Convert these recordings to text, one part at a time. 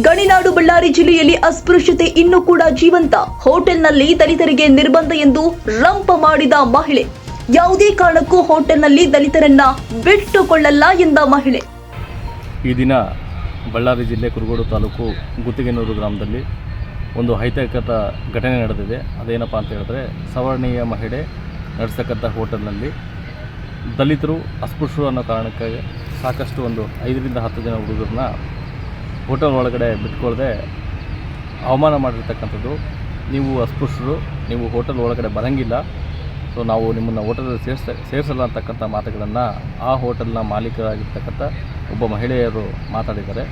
ಗಣಿನಾಡು ಬಳ್ಳಾರಿ ಜಿಲ್ಲೆಯಲ್ಲಿ ಅಸ್ಪೃಶ್ಯತೆ ಇನ್ನೂ ಕೂಡ ಜೀವಂತ. ಹೋಟೆಲ್ನಲ್ಲಿ ದಲಿತರಿಗೆ ನಿರ್ಬಂಧ ಎಂದು ರಂಪ ಮಾಡಿದ ಮಹಿಳೆ. ಯಾವುದೇ ಕಾರಣಕ್ಕೂ ಹೋಟೆಲ್ನಲ್ಲಿ ದಲಿತರನ್ನ ಬಿಟ್ಟುಕೊಳ್ಳಲ್ಲ ಎಂದ ಮಹಿಳೆ. ಈ ದಿನ ಬಳ್ಳಾರಿ ಜಿಲ್ಲೆ ಕುರುಗೋಡು ತಾಲೂಕು ಗುತ್ತಿಗೆನೂರು ಗ್ರಾಮದಲ್ಲಿ ಒಂದು ಹೈತಕತ ಘಟನೆ ನಡೆದಿದೆ. ಅದೇನಪ್ಪ ಅಂತ ಹೇಳಿದ್ರೆ, ಸವರ್ಣೀಯ ಮಹಿಳೆ ನಡೆಸ್ತಕ್ಕಂಥ ಹೋಟೆಲ್ನಲ್ಲಿ ದಲಿತರು ಅಸ್ಪೃಶ್ಯರು ಅನ್ನೋ ಕಾರಣಕ್ಕಾಗಿ ಸಾಕಷ್ಟು ಒಂದು ಐದರಿಂದ ಹತ್ತು ಜನ ಹುಡುಗರನ್ನ ಹೋಟೆಲ್ ಒಳಗಡೆ ಬಿಟ್ಕೊಳ್ಳದೆ ಅವಮಾನ ಮಾಡಿರ್ತಕ್ಕಂಥದ್ದು. ನೀವು ಅಸ್ಪೃಶ್ಯರು, ನೀವು ಹೋಟೆಲ್ ಒಳಗಡೆ ಬರಂಗಿಲ್ಲ. ಸೊ ನಾವು ನಿಮ್ಮನ್ನು ಹೋಟೆಲಲ್ಲಿ ಸೇರಿಸ, ಸೇರಿಸಲ್ಲ ಅಂತಕ್ಕಂಥ ಮಾತುಗಳನ್ನು ಆ ಹೋಟೆಲ್ನ ಮಾಲೀಕರಾಗಿರ್ತಕ್ಕಂಥ ಒಬ್ಬ ಮಹಿಳೆಯರು ಮಾತಾಡಿದ್ದಾರೆ.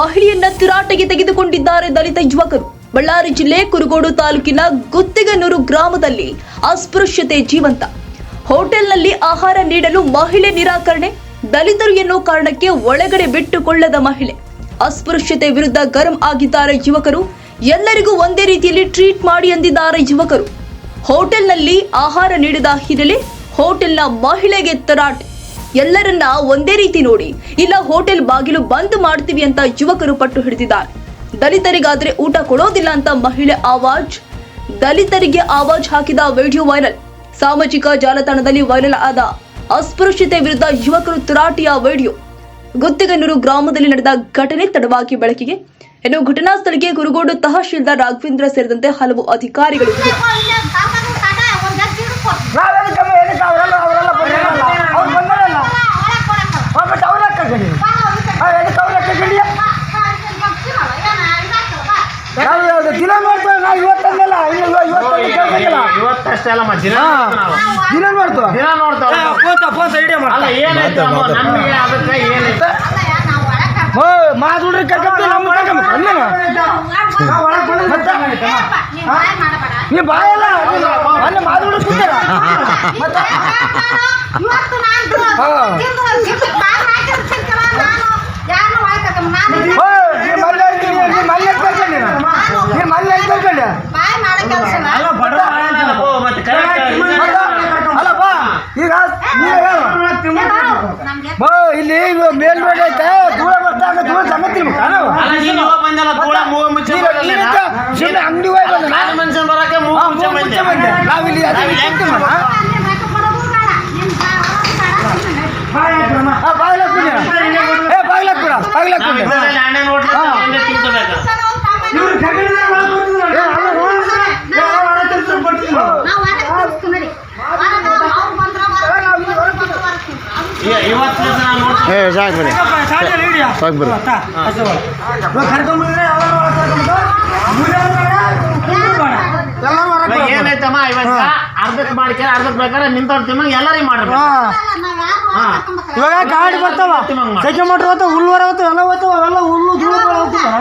ಮಹಿಳೆಯನ್ನ ತಿರಾಟೆಗೆ ತೆಗೆದುಕೊಂಡಿದ್ದಾರೆ ದಲಿತ ಯುವಕರು. ಬಳ್ಳಾರಿ ಜಿಲ್ಲೆ ಕುರುಗೋಡು ತಾಲೂಕಿನ ಗುತ್ತಿಗನೂರು ಗ್ರಾಮದಲ್ಲಿ ಅಸ್ಪೃಶ್ಯತೆ ಜೀವಂತ. ಹೋಟೆಲ್ನಲ್ಲಿ ಆಹಾರ ನೀಡಲು ಮಹಿಳೆ ನಿರಾಕರಣೆ? ದಲಿತರು ಎನ್ನುವ ಕಾರಣಕ್ಕೆ ಒಳಗಡೆ ಬಿಟ್ಟುಕೊಳ್ಳದ ಮಹಿಳೆ. ಅಸ್ಪೃಶ್ಯತೆ ವಿರುದ್ಧ ಗರಂ ಆಗಿದ್ದಾರೆ ಯುವಕರು. ಎಲ್ಲರಿಗೂ ಒಂದೇ ರೀತಿಯಲ್ಲಿ ಟ್ರೀಟ್ ಮಾಡಿ ಎಂದಿದ್ದಾರೆ ಯುವಕರು. ಹೋಟೆಲ್ನಲ್ಲಿ ಆಹಾರ ನೀಡಿದ ಹಿನ್ನೆಲೆ ಹೋಟೆಲ್ನ ಮಹಿಳೆಗೆ ತರಾಟೆ. ಎಲ್ಲರನ್ನ ಒಂದೇ ರೀತಿ ನೋಡಿ, ಇಲ್ಲ ಹೋಟೆಲ್ ಬಾಗಿಲು ಬಂದ್ ಮಾಡ್ತೀವಿ ಅಂತ ಯುವಕರು ಪಟ್ಟು ಹಿಡಿದಿದ್ದಾರೆ. ದಲಿತರಿಗಾದ್ರೆ ಊಟ ಕೊಡೋದಿಲ್ಲ ಅಂತ ಮಹಿಳೆ ಆವಾಜ್, ದಲಿತರಿಗೆ ಆವಾಜ್ ಹಾಕಿದ ವಿಡಿಯೋ ವೈರಲ್. ಸಾಮಾಜಿಕ ಜಾಲತಾಣದಲ್ಲಿ ವೈರಲ್ ಆದ ಅಸ್ಪೃಶ್ಯತೆ ವಿರುದ್ಧ ಯುವಕರು ತುರಾಟಿಯ ವಿಡಿಯೋ ಗುತ್ತಿಗನೂರು ಗ್ರಾಮದಲ್ಲಿ ನಡೆದ ಘಟನೆ ತಡವಾಗಿ ಬೆಳಕಿಗೆ. ಇನ್ನು ಘಟನಾ ಸ್ಥಳಕ್ಕೆ ಕುರುಗೋಡು ತಹಶೀಲ್ದಾರ್ ರಾಘವೇಂದ್ರ ಸೇರಿದಂತೆ ಹಲವು ಅಧಿಕಾರಿಗಳು. ಇವತ್ತಷ್ಟೇ ಅಲ್ಲಮ್ಮ ದಿನ ದಿನ ಮಾಡ್ತೇವೆ ದಿನ ನೋಡ್ತಾವ ಅಲ್ಲ ಅಮ್ಮ? ನಮ್ಗೆ ಅದಕ್ಕೆ ನಮ್ಮ ನೀ ಬಾಯಲ್ಲ ಅಲ್ಲ ಕೂತಾರ ಧೂಳ ಮೂಗ ಮುಚ್ಚೆ ನೀನು- ಬರಲ್ಲ ನೀನು ನಾ? ಸುಮ್ನೆ ಅಂಗಡಿ ಹೋಗಿ ಬಂದ ನಾಲ್ಕು ಮನುಷ್ಯನ್ ಬರಕ್ಕೆ ಮೂಗು ಹಾ, ಬೇಡ. ಎಲ್ಲ ಇವತ್ತ ಅರ್ಧಕ್ಕೆ ಮಾಡ್ಕೊಂಡು ಅರ್ಧಕ್ಕೆ ಬೇಕಾದ್ರೆ ನಿಂತವ್ರು ತಿಮ್ಮಂಗ್ ಎಲ್ಲರಿಗೂ ಹಾ. ಇವಾಗ ಗಾಡಿ ಬರ್ತಾವ. ಸೈಕಲ್ ಮೋಟ್ರ್ ಹೋಗ್ತಾವ ಹುಲ್ಲು ಹೊರ ಹೋಗ್ತಾವ ಎಲ್ಲ ಹೋಗ್ತಾವ ಎಲ್ಲ ಹುಲ್ಲು ಧೂಳು ಹೋಗ್ತಾವ.